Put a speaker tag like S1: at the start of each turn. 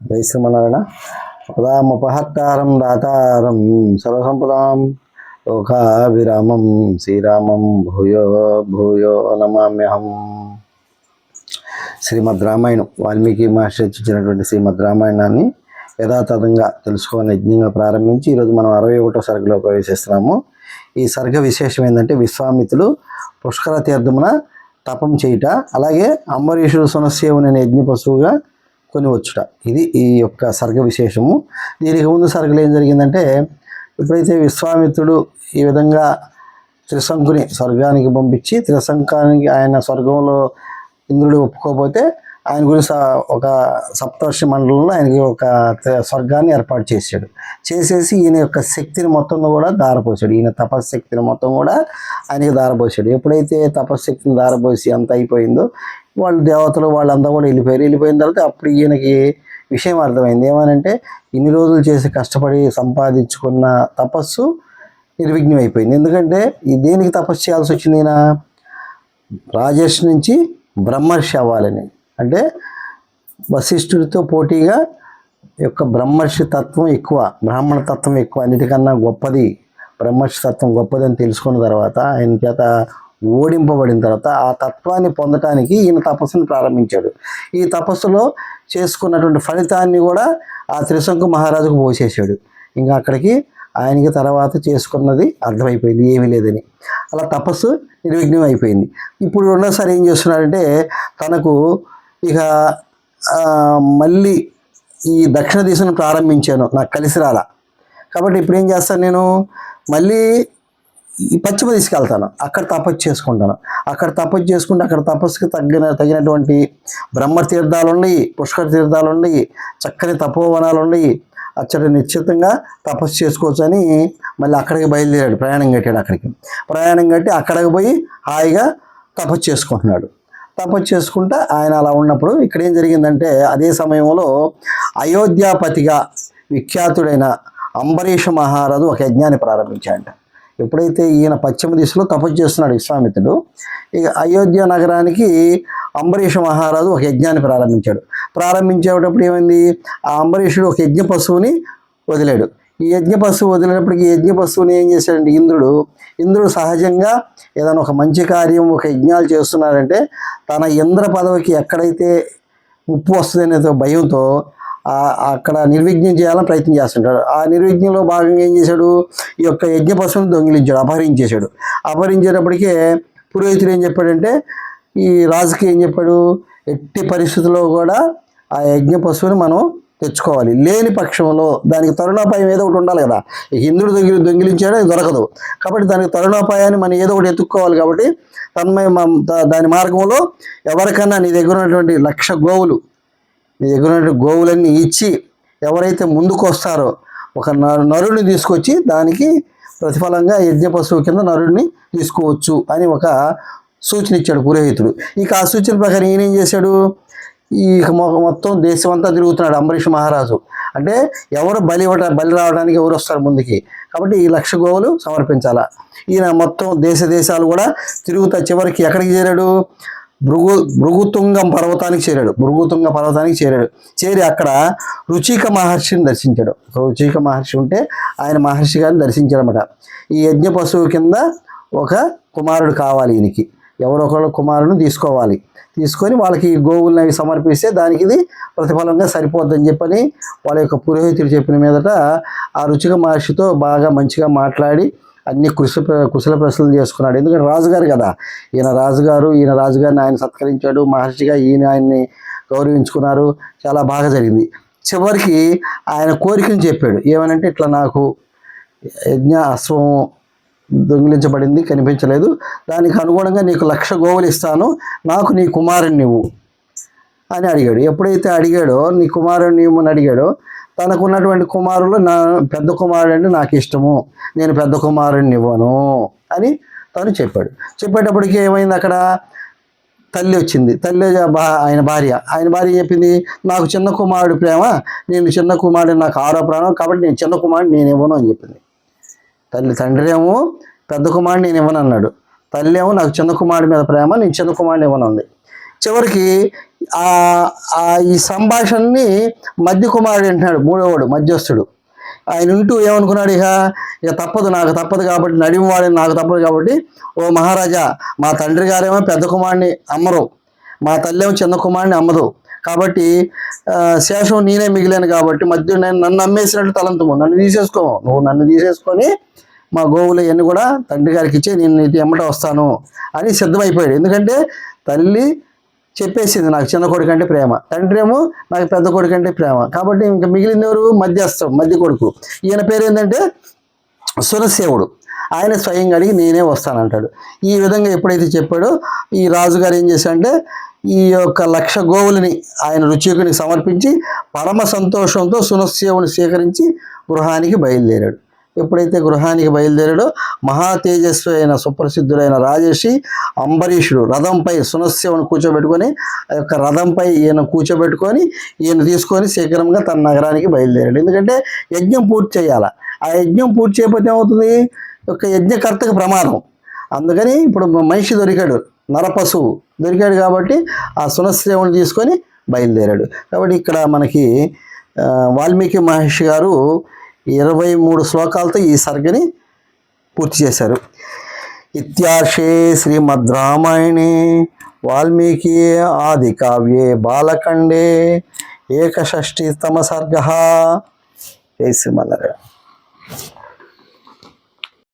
S1: జై పదాముపహత్తారం దాతారం సర్వసంపదాం లోకాభిరామం శ్రీరామం భూయో భూయో నమామ్యహం. శ్రీమద్ రామాయణం వాల్మీకి మహర్షి రచించినటువంటి శ్రీమద్ రామాయణాన్ని యథాతథంగా తెలుసుకొని యజ్ఞంగా ప్రారంభించి ఈరోజు మనం అరవై ఒకటో సర్గలో ప్రవేశిస్తున్నాము. ఈ సర్గ విశేషం ఏంటంటే విశ్వామిత్రులు పుష్కర తీర్థమున తపం చేయుట అలాగే అంబరీషుడు సునస్యవుని అనే యజ్ఞ పశువుగా కొని వచ్చుట ఇది ఈ యొక్క సర్గ విశేషము. దీనికి ముందు సర్గలు ఏం జరిగిందంటే ఎప్పుడైతే విశ్వామిత్రుడు ఈ విధంగా త్రిశంకుని స్వర్గానికి పంపించి త్రిశంకానికి ఆయన స్వర్గంలో ఇంద్రుడు ఒప్పుకోకపోతే ఆయన గురించి ఒక సప్తర్షి మండలంలో ఆయనకి ఒక స్వర్గాన్ని ఏర్పాటు చేశాడు. చేసేసి ఈయన యొక్క శక్తిని మొత్తం కూడా దారపోసాడు ఈయన తపశక్తిని మొత్తం కూడా ఆయనకి దారపోసాడు ఎప్పుడైతే తపశక్తిని దారపోసి అంత అయిపోయిందో వాళ్ళు దేవతలు వాళ్ళంతా కూడా వెళ్ళిపోయారు. వెళ్ళిపోయిన తర్వాత అప్పుడు ఈయనకి విషయం అర్థమైంది. ఏమనంటే ఇన్ని రోజులు చేసి కష్టపడి సంపాదించుకున్న తపస్సు నిర్విఘ్నం అయిపోయింది ఎందుకంటే ఈ దేనికి తపస్సు చేయాల్సి వచ్చింది ఈయన? రాజేష్ నుంచి బ్రహ్మర్షి అవ్వాలని. అంటే వశిష్ఠుడితో పోటీగా యొక్క బ్రహ్మర్షి తత్వం ఎక్కువ బ్రాహ్మణ తత్వం ఎక్కువ. అన్నిటికన్నా గొప్పది బ్రహ్మర్షి తత్వం గొప్పది అని తెలుసుకున్న తర్వాత ఆయన చేత ఓడింపబడిన తర్వాత ఆ తత్వాన్ని పొందటానికి ఈయన తపస్సును ప్రారంభించాడు. ఈ తపస్సులో చేసుకున్నటువంటి ఫలితాన్ని కూడా ఆ త్రిశంకు మహారాజుకు పోసేసాడు ఇంకా అక్కడికి ఆయనకి తర్వాత చేసుకున్నది అర్థమైపోయింది ఏమీ లేదని. అలా తపస్సు నిర్విఘ్నం అయిపోయింది ఇప్పుడు రెండోసారి ఏం చేస్తున్నాడంటే తనకు ఇక మళ్ళీ ఈ దక్షిణ దిశను ప్రారంభించాను నాకు కలిసి రాలా. కాబట్టి ఇప్పుడు ఏం చేస్తాను నేను? మళ్ళీ ఈ పశ్చిమ తీసుకెళ్తాను. అక్కడ తపస్సు చేసుకుంటాను. అక్కడ తపస్సు చేసుకుంటే అక్కడ తపస్సుకి తగ్గిన తగినటువంటి బ్రహ్మ తీర్థాలు ఉన్నాయి పుష్కర తీర్థాలు ఉన్నాయి చక్కని తపోవనాలు ఉన్నాయి అచ్చట నిశ్చితంగా తపస్సు చేసుకోవచ్చు అని మళ్ళీ అక్కడికి బయలుదేరాడు. ప్రయాణం కట్టాడు అక్కడికి. ప్రయాణం కట్టి అక్కడికి పోయి హాయిగా తపస్సు చేసుకుంటున్నాడు. తపస్సు చేసుకుంటా ఆయన అలా ఉన్నప్పుడు ఇక్కడ ఏం జరిగిందంటే అదే సమయంలో అయోధ్యాపతిగా విఖ్యాతుడైన అంబరీష మహారాజు ఒక యజ్ఞాన్ని ప్రారంభించాడు ఎప్పుడైతే ఈయన పశ్చిమ దిశలో తపస్సు చేస్తున్నాడు విశ్వామిత్రుడు ఇక అయోధ్య నగరానికి అంబరీష మహారాజు ఒక యజ్ఞాన్ని ప్రారంభించాడు. ప్రారంభించేటప్పుడు ఏమైంది? ఆ అంబరీషుడు ఒక యజ్ఞ పశువుని వదిలాడు. ఈ యజ్ఞ పశువు వదిలినప్పటికీ ఈ యజ్ఞ పశువుని ఏం చేశాడంటే ఇంద్రుడు ఇంద్రుడు సహజంగా ఏదైనా ఒక మంచి కార్యం ఒక యజ్ఞాలు చేస్తున్నాడంటే తన ఇంద్ర పదవికి ఎక్కడైతే ముప్పు వస్తుందనే భయంతో అక్కడ నిర్విఘ్నం చేయాలని ప్రయత్నం చేస్తుంటాడు. ఆ నిర్విఘ్నంలో భాగంగా ఏం చేశాడు? ఈ యొక్క యజ్ఞ పశువుని దొంగిలించాడు అపహరించేశాడు. అపహరించేటప్పటికే పురోహితుడు ఏం చెప్పాడంటే ఈ రాజుకి ఏం చెప్పాడు? ఎట్టి పరిస్థితుల్లో కూడా ఆ యజ్ఞ పశువుని మనం తెచ్చుకోవాలి. లేని పక్షంలో దానికి తరుణోపాయం ఏదో ఒకటి ఉండాలి కదా. ఈ హిందుడు దొంగి దొంగిలించాడో అది దొరకదు. కాబట్టి దానికి తరుణోపాయాన్ని మనం ఏదో ఒకటి ఎత్తుక్కోవాలి కాబట్టి తన్మయ దాని మార్గంలో ఎవరికన్నా నీ దగ్గర ఉన్నటువంటి లక్ష గోవులు మీ దగ్గర ఉన్న గోవులన్నీ ఇచ్చి ఎవరైతే ముందుకు వస్తారో ఒక నరు నరుని తీసుకొచ్చి దానికి ప్రతిఫలంగా యజ్ఞ పశువు కింద నరుడిని తీసుకోవచ్చు అని ఒక సూచన ఇచ్చాడు పురోహితుడు. ఇక ఆ సూచన ప్రకారం ఈయన ఏం చేశాడు? ఈ మొత్తం దేశం అంతా తిరుగుతున్నాడు అంబరీష్ మహారాజు. అంటే ఎవరు బలి బలి రావడానికి ఎవరు వస్తారు ముందుకి? కాబట్టి ఈ లక్ష గోవులు సమర్పించాలా? ఈయన మొత్తం దేశ దేశాలు కూడా తిరుగుతా చివరికి ఎక్కడికి చేరాడు? భృగు భృగుతుంగం పర్వతానికి చేరాడు. భృగుతుంగ పర్వతానికి చేరాడు. చేరి అక్కడ రుచిక మహర్షిని దర్శించాడు. రుచిక మహర్షి ఉంటే ఆయన మహర్షి గారిని దర్శించాడనమాట ఈ యజ్ఞ పశువు కింద ఒక కుమారుడు కావాలి ఈయనకి. ఎవరో ఒకళ్ళు కుమారుని తీసుకోవాలి. తీసుకొని వాళ్ళకి గోవులను అవి సమర్పిస్తే దానికి ఇది ప్రతిఫలంగా సరిపోద్దని చెప్పని వాళ్ళ యొక్క పురోహితుడు చెప్పిన మీదట ఆ రుచిక మహర్షితో బాగా మంచిగా మాట్లాడి అన్ని కుశ కుశల ప్రశ్నలు చేసుకున్నాడు. ఎందుకంటే రాజుగారు కదా. ఈయన రాజుగారు ఈయన రాజుగారిని ఆయన సత్కరించాడు. మహర్షిగా ఈయన ఆయన్ని గౌరవించుకున్నారు. చాలా బాగా జరిగింది. చివరికి ఆయన కోరికను చెప్పాడు. ఏమనంటే ఇట్లా నాకు యజ్ఞ అశ్వం దొంగిలించబడింది కనిపించలేదు. దానికి అనుగుణంగా నీకు లక్ష గోవులు ఇస్తాను. నాకు నీ కుమారుని నువ్వు అని అడిగాడు. ఎప్పుడైతే అడిగాడో నీ కుమారుని అని అడిగాడో తనకు ఉన్నటువంటి కుమారులు నా పెద్ద కుమారుడు అంటే నాకు ఇష్టము. నేను పెద్ద కుమారుడిని ఇవ్వను అని తను చెప్పాడు. చెప్పేటప్పటికి ఏమైంది అక్కడ? తల్లి వచ్చింది. తల్లి ఆయన భార్య. ఆయన భార్య చెప్పింది? నాకు చిన్న కుమారుడు ప్రేమ నేను చిన్న కుమారుడు నాకు ఆరో ప్రాణం కాబట్టి నేను చిన్న కుమారుడు నేను ఇవ్వను అని చెప్పింది. తల్లి తండ్రి ఏమో పెద్ద కుమారుడు నేను ఇవ్వను అన్నాడు. తల్లి ఏమో నాకు చిన్న కుమారుడి మీద ప్రేమ నేను చిన్న కుమారుడు ఇవ్వను అంది. చివరికి ఈ సంభాషణని మధ్య కుమారుడు అంటున్నాడు మూడోవాడు మధ్యస్థుడు. ఆయన ఉంటూ ఏమనుకున్నాడు ఇక ఇక తప్పదు నాకు తప్పదు కాబట్టి నడిమవాడిని నాకు తప్పదు కాబట్టి ఓ మహారాజా మా తండ్రి గారేమో పెద్ద కుమారుని అమ్మరు. మా తల్లి ఏమో చిన్న కుమారుని అమ్మదు. కాబట్టి శేషం నేనే మిగిలాను కాబట్టి మధ్య నేను నన్ను అమ్మేసినట్టు తలంతము. నన్ను తీసేసుకో. నువ్వు నన్ను తీసేసుకొని మా గోవులు ఇవన్నీ కూడా తండ్రి గారికి ఇచ్చి నేను ఇది ఎమ్మట వస్తాను అని సిద్ధమైపోయాడు. ఎందుకంటే తల్లి చెప్పేసింది నాకు చిన్న కొడుకు అంటే ప్రేమ. తండ్రి ఏమో నాకు పెద్ద కొడుకు అంటే ప్రేమ. కాబట్టి ఇంకా మిగిలిన ఎవరు మధ్యస్థం మధ్య కొడుకు. ఈయన పేరు ఏంటంటే సురసేవుడు ఆయన స్వయంగా అడిగి నేనే వస్తానంటాడు. ఈ విధంగా ఎప్పుడైతే చెప్పాడో ఈ రాజుగారు ఏం చేశాడంటే ఈ యొక్క లక్ష గోవులని ఆయన రుచికునికి సమర్పించి పరమ సంతోషంతో సునస్సేవుని స్వీకరించి గృహానికి బయలుదేరాడు. ఎప్పుడైతే గృహానికి బయలుదేరాడో మహా తేజస్వి అయిన సుప్రసిద్ధుడైన రాజేషి అంబరీషుడు రథంపై సునస్సేవుని కూర్చోబెట్టుకొని ఆ యొక్క రథంపై ఈయన కూర్చోబెట్టుకొని ఈయన తీసుకొని శీఘ్రంగా తన నగరానికి బయలుదేరాడు. ఎందుకంటే యజ్ఞం పూర్తి చేయాలి. ఆ యజ్ఞం పూర్తి చేయకపోతే ఏమవుతుంది? ఒక యజ్ఞకర్తకు ప్రమాదం. అందుకని ఇప్పుడు మనిషి దొరికాడు నరపశువు దొరికాడు కాబట్టి ఆ సునశ్రేవుని తీసుకొని బయలుదేరాడు. కాబట్టి ఇక్కడ మనకి వాల్మీకి మహర్షి గారు ఇరవై మూడు శ్లోకాలతో ఈ సర్గని పూర్తి చేశారు. ఇత్యార్షే శ్రీమద్ రామాయణే వాల్మీకి ఆది కావ్యే బాలకండే ఏకషష్ఠితమ సర్గ. జై శ్రీమన్నారాయణ.